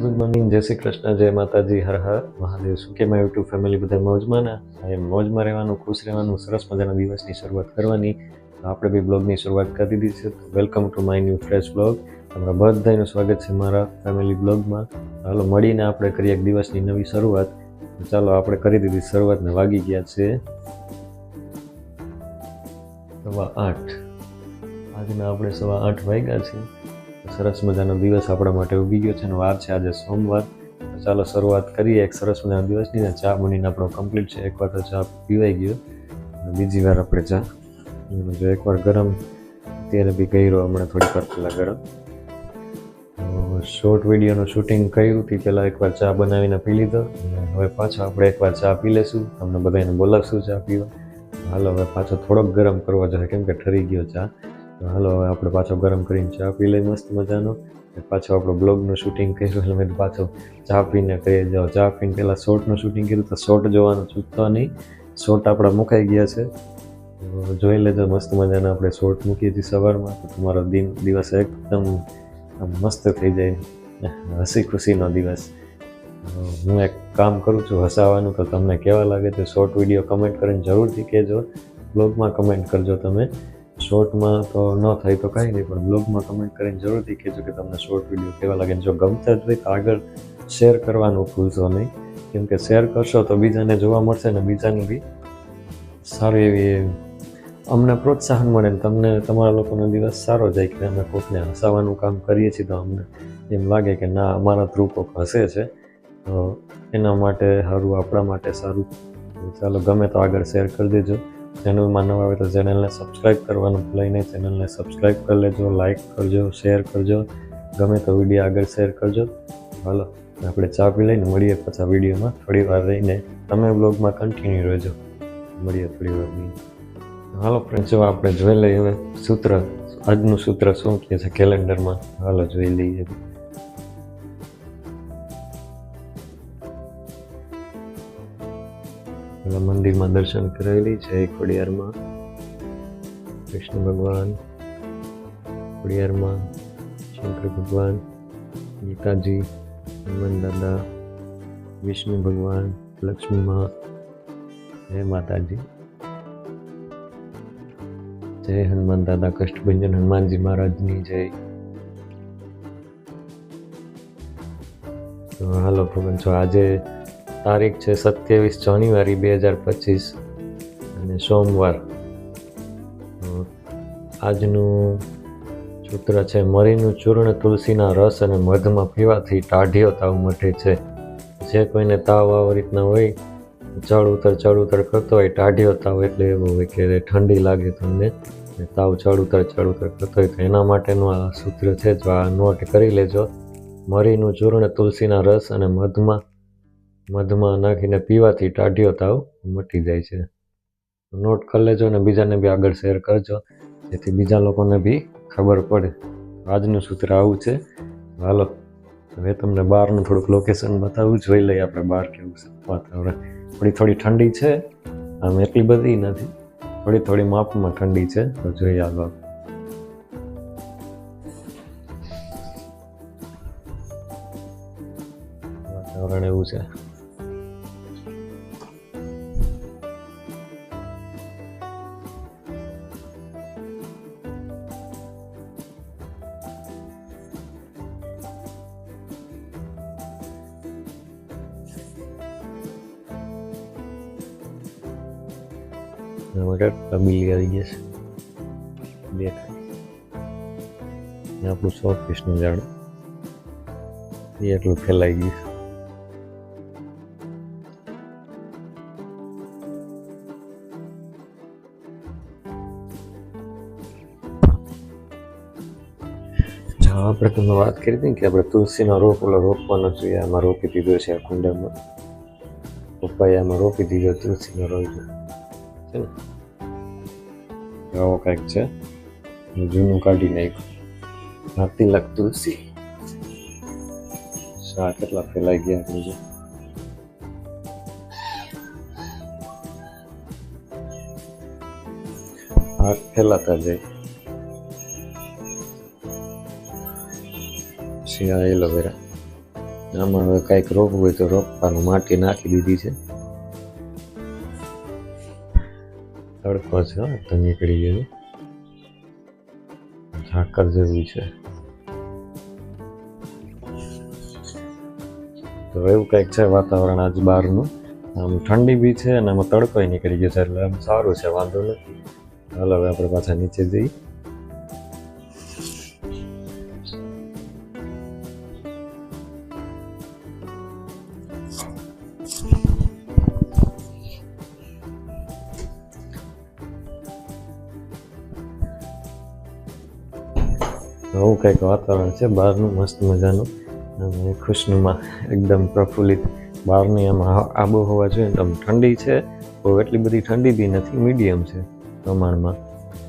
Good morning, જય શ્રી કૃષ્ણ, જય માતાજી, હર હર, મહાદેવ શું કેમ યુટ્યુબ ફેમિલી બધા મોજમાં ના? એમ મોજમાં રહેવાનું, ખુશ રહેવાનું, સરસ મજાના દિવસની શરૂઆત કરવાની. આપણે બી બ્લોગની શરૂઆત કરી દીધી છે. Welcome to my new fresh blog તમારા બધાનું સ્વાગત છે મારા ફેમિલી બ્લોગમાં ચાલો મળીને આપણે કરીએ એક દિવસની નવી શરૂઆત. ચાલો આપણે કરી દીધી શરૂઆતને વાગી ગયા છે. સવા આઠ. આજના આપણે સવા આઠ વાગ્યા છે. સરસ મજાનો દિવસ આપણા માટે ઉગી ગયો છે અને વાર છે આજે સોમવાર. ચાલો શરૂઆત કરીએ. એક સરસ મજાના દિવસની ને, ચા બનીને આપણો કમ્પ્લીટ છે. એકવાર તો ચા પીવાઈ ગયો. અને બીજી વાર આપણે ચા. જો એકવાર ગરમ, અત્યારે બી કર્યો, હમણાં થોડીક વાર પહેલાં ગરમ. શોર્ટ વિડીયોનું શૂટિંગ કર્યું તે. પહેલાં એકવાર ચા બનાવીને પી લીધો. અને હવે પાછો આપણે એકવાર ચા પી લેશું. તમને બધાને બોલાવશું ચા પીવા. હાલ, હવે પાછો થોડોક ગરમ કરવો જોઈએ કેમ કે ઠરી ગયો ચા. હાલો, હવે આપણે પાછો ગરમ કરીને ચા પી લઈ મસ્ત મજાનો. પાછો આપણો બ્લોગનું શૂટિંગ કર્યું, એટલે મેં પાછો ચા પીને કરીએ જાઓ ચા પીને પહેલાં શોર્ટનું શૂટિંગ કર્યું, તો શોર્ટ જોવાનું ચૂકતો નહીં. શોર્ટ આપણા મુકાઈ ગયા છે. જોઈ લેજો, મસ્ત મજાના આપણે શોર્ટ મૂકીએ છીએ સવારમાં. તો તમારો દિન, દિવસ એકદમ મસ્ત થઈ જાય. હસી ખુશીનો દિવસ. હું એક કામ કરું છું હસાવાનું તો તમને કેવા લાગે છે? શોર્ટ વીડિયો કમેન્ટ કરીને જરૂરથી કહેજો. બ્લોગમાં કમેન્ટ કરજો તમે. શોર્ટમાં તો ન થાય તો કાંઈ નહીં, પણ બ્લોગમાં કમેન્ટ કરીને જરૂરથી કહેજો કે તમને શોર્ટ વીડિયો કેવા લાગે જો ગમતા જ હોય તો આગળ શેર કરવાનું ભૂલશો નહીં. કેમ કે શેર કરશો તો બીજાને જોવા મળશે ને બીજાને બી સારી એવી અમને પ્રોત્સાહન મળે ને તમને, તમારા લોકોનો દિવસ સારો જાય કે અમે કોકને હસાવાનું કામ કરીએ છીએ તો અમને એમ લાગે કે ના, અમારા થ્રુ કોક હસે છે. તો એના માટે સારું આપણા માટે સારું. ચાલો ગમે તો આગળ શેર કરી દેજો. ચેનલમાં નવા આવે તો ચેનલને સબસ્ક્રાઈબ કરવાનું ભૂલાય નહીં. ચેનલને સબસ્ક્રાઈબ કરી લેજો લાઈક કરજો શેર કરજો. ગમે તો વીડિયો આગળ શેર કરજો. હાલો, આપણે ચા પી લઈને મળીએ પાછા વિડીયોમાં થોડી વાર રહીને તમે બ્લોગમાં કન્ટિન્યુ રહેજો. મળીએ થોડી વાર હાલો ફ્રેન્ડ જો આપણે જોઈ લઈએ હવે સૂત્ર. આજનું સૂત્ર શું કહે છે કેલેન્ડરમાં હાલો, જોઈ લઈએ. પેલા મંદિરમાં દર્શન કરાવેલી છે ખોડિયારમાં. કૃષ્ણ ભગવાન, ખોડિયારમાં શંકર ભગવાન, ગીતાજી, હનુમાન દાદા, વિષ્ણુ ભગવાન, લક્ષ્મી મા જય માતાજી. જય હનુમાન દાદા, કષ્ટભંજન હનુમાનજી મહારાજની જય. તો હાલો ભગવાન છો આજે તારીખ છે સત્યાવીસ જાન્યુઆરી બે હજાર પચીસ અને સોમવાર. આજનું સૂત્ર છે, મરીનું ચૂર્ણ તુલસીના રસ અને મધમાં પીવાથી ટાઢિયો તાવ મટે છે. જે કોઈને તાવ આવા રીતના હોય, ચડ ઉતર ચડ ઉતર કરતો હોય ટાઢિયો તાવ એટલે એવો હોય કે ઠંડી લાગે તમને તાવ ચડ ઉતર ચડ ઉતર કરતો હોય તો એના માટેનું આ સૂત્ર છે. જો આ નોટ કરી લેજો. મરીનું ચૂર્ણ તુલસીના રસ અને મધમાં મધમાં નાખીને પીવાથી ટાઢ્યો તાવ મટી જાય છે. નોટ કરી લેજો અને બીજાને બી આગળ શેર કરજો. જેથી બીજા લોકોને બી ખબર પડે. આજનું સૂત્ર આવું છે. હાલો, હવે તમને બહારનું થોડુંક લોકેશન બતાવું. જોઈ લઈએ આપણે બહાર કેવું છે વાતાવરણ. થોડી થોડી ઠંડી છે. આમ એટલી બધી નથી. થોડી થોડી માપમાં ઠંડી છે. તો જોઈએ આગળ. વાતાવરણ એવું છે. એના માટે તબીલી આવી ગયા છે દેખાય આપણું સો પીસનું ઝાડ એ એટલું ફેલાઈ ગયું આપણે તમને વાત કરી હતી કે આપણે તુલસીનો રોપ ઓલો રોપવાનો જોઈએ આમાં રોપી દીધો છે આ કુંડામાં પપ્પાએ આમાં રોપી દીધો તુલસીનો રોપ છે ને આવો કંઈક છે જૂનું કાઢી નાખ્યું આ તિલક તુલસી શા કેટલા ફેલાઈ ગયા આપણે જો આ ફેલાતા જાય પછી આ એલોવેરા આમાં હવે કાંઈક રોપવું હોય તો રોપવાનું માટી નાખી દીધી છે તડકો છે તો નીકળી ગયો. ઝાકર જેવું છે. તો એવું કંઈક છે વાતાવરણ આજ બહારનું. આમ ઠંડી બી છે અને આમાં તડકોય નીકળી ગયો છે, એટલે આમ સારું છે, વાંધો નથી. હાલો હવે આપણે પાછા નીચે જઈએ. કંઈક વાતાવરણ છે, બહારનું મસ્ત મજાનું. અને ખુશનુમા એકદમ પ્રફુલ્લિત બહારની આમ આબોહવા જોઈએ તો ઠંડી છે. બહુ એટલી બધી ઠંડી બી નથી, મીડિયમ છે પ્રમાણમાં.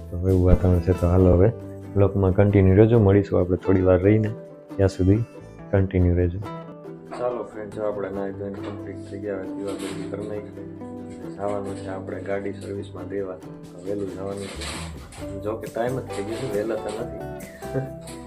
તો એવું વાતાવરણ છે તો હાલો હવે બ્લોકમાં કન્ટિન્યુ રહેજો. મળીશું આપણે થોડી વાર રહીને ત્યાં સુધી કન્ટિન્યુ રહેજો. ચાલો ફ્રેન્ડ જો આપણે નાઈ ધોઈને કમ્પ્લીટ થઈ ગયા, હવે દીવા બધી કરી જવાનું છે આપણે ગાડી સર્વિસમાં દેવા. વહેલું જવાનું છે. જો કે ટાઈમ જ થઈ ગયો છે, વહેલા તો નથી.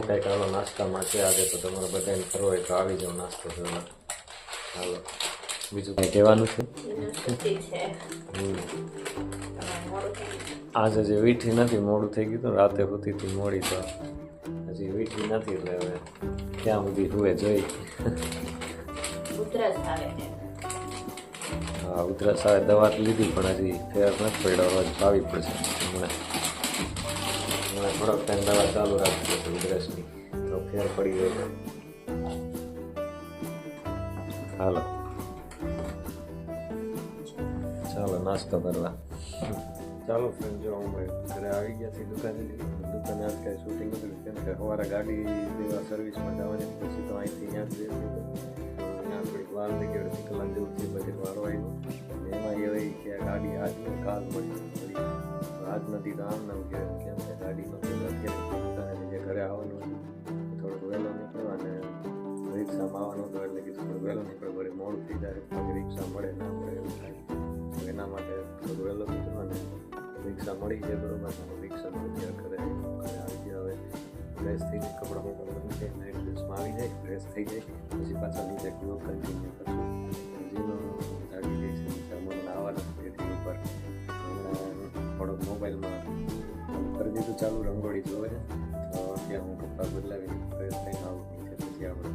આવું કંઈક આનો નાસ્તામાં છે આજે તો તમારે બધાને કરવો હોય તો આવી જાઓ નાસ્તો કરવા હાલો. બીજું કંઈ કહેવાનું છે? આજે જે વીઠી નથી મોડું થઈ ગયું રાતે હોતી હતી મોડી તો. હજી વીઠી નથી એટલે હવે ક્યાં સુધી હુએ જોઈ. હા ઉધરસ આવે દવા લીધી પણ હજી ફેર નથી પડ્યો હવે ભાવી પડશે. હમણાં. થોડોક ટાઈમ દવા ચાલુ રાખજો ઉધરસની તો ફેર પડી ગયો હાલો ચાલો નાસ્તો કરવા ચાલો ફ્રેન્ડ જો અમે ઘરે આવી ગયા છીએ દુકાને દુકાને આજ કાંઈ શૂટિંગ હતું કેમ કે સવારે ગાડી દેવા સર્વિસમાં જવાની પછી તો અહીંથી ત્યાં જ થઈ અડધી કલાક જેવું થયું પછી વારો આવ્યો અને એમાં એ હોય કે આ ગાડી આજ નહીં કાલ મળી આજ નથી તો આમ નામ કે કેમ કે ગાડી નથી અત્યારે જે ઘરે આવવાનું થોડુંક વહેલો નીકળ્યો અને રિક્ષામાં આવવાનું હતું એટલે કે થોડું વહેલો નીકળ્યો વળી મોડું થઈ જાય રિક્ષા મળે ના મળે એવું થાય. તો એના માટે થોડું વહેલો નીકળ્યો અને રિક્ષા મળી જાય બરોબર. તો રિક્ષા મળી ઘરે ઘરે આવી ગયા હવે ફ્રેશ થઈ જાય, કપડાં બપડા બની જાય નાઇટ ડ્રેસમાં આવી જાય ફ્રેશ થઈ જાય. પછી પાછા નીચે બ્લોગ કન્ટિન્યુ કરશું હજીનો જાગી ગઈ છે અમને આવવાના ઉપર થોડોક મોબાઈલમાં કરી દીધું, ચાલુ રંગોળી જોવે. છે તો ત્યાં હું કપડાં બદલાવીને પ્રયત્ન આવું નીચે પછી આપણે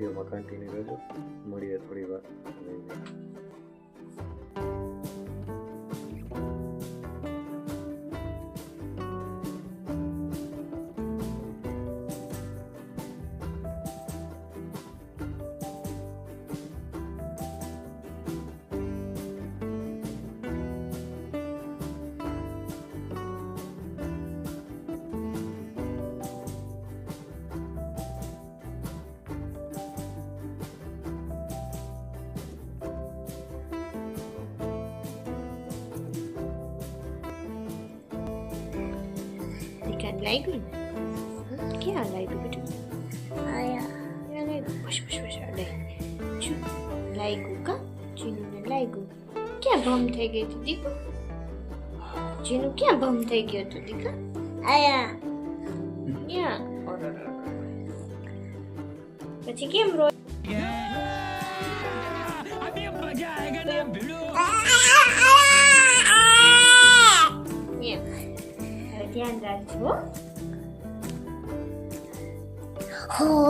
વિડીયોમાં કન્ટિન્યુ રહેજો મળીએ થોડી વાર. લાગ્યું ને? ક્યાં લાગ્યું બેટું આયા લાગ્યું. બસ બસ બસ લે. જો લાગ્યું કા? જીનુને લાગ્યું. ક્યાં ભમ થઈ ગઈ હતી દીકુ ચીનુ ક્યાં ભમ થઈ ગયો હતો દીકા આયા. ક્યાં. પછી કેમ રો ધ્યાન રાખજો